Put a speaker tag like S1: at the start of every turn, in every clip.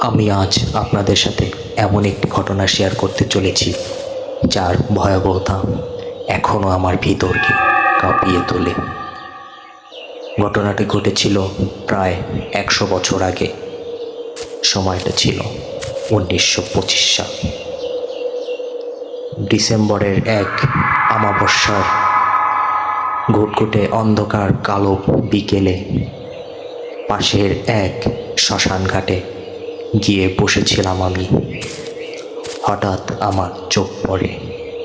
S1: আমি আজ আপনাদের সাথে এমন একটি ঘটনা শেয়ার করতে চলেছি, যার ভয়াবহতা এখনও আমার ভিতরকে কাঁপিয়ে তোলে। ঘটনাটি ঘটেছিল প্রায় একশো বছর আগে। সময়টা ছিল উনিশশো পঁচিশ সাল। ডিসেম্বরের এক আমাবস্যার ঘুটঘুটে অন্ধকার কালো বিকেলে পাশের এক শ্মশান ঘাটে গিয়ে বসেছিলাম আমি। হঠাৎ আমার চোখ পড়ে,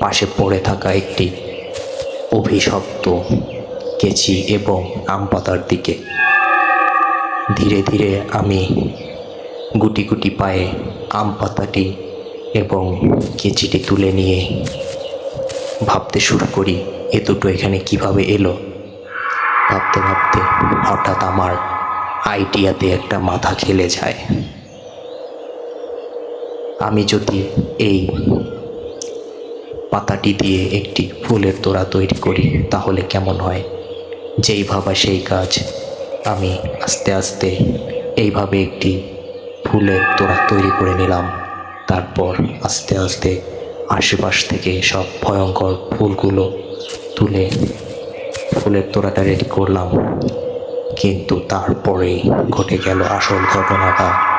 S1: পাশে পড়ে থাকা একটি অভিশপ্ত কেচি এবং আম পাতার দিকে। ধীরে ধীরে আমি গুটি গুটি পায়ে আম পাতাটি এবং কেচিটি তুলে নিয়ে ভাবতে শুরু করি, এ দুটো এখানে কীভাবে এলো? ভাবতে ভাবতে হঠাৎ আমার আইডিয়াতে একটা মাথা খেলে যায়। আমি যদি এই পাতাটি দিয়ে একটি ফুলের তোড়া তৈরি করি, তাহলে কেমন হয়? যেই ভাবা সেই কাজ। আমি আস্তে আস্তে এইভাবে একটি ফুলের তোড়া তৈরি করে নিলাম। তারপর আস্তে আস্তে আশেপাশ থেকে সব ভয়ঙ্কর ফুলগুলো তুলে ফুলের তোড়াটা রেডি করলাম। কিন্তু তারপরেই ঘটে গেল আসল ঘটনাটা।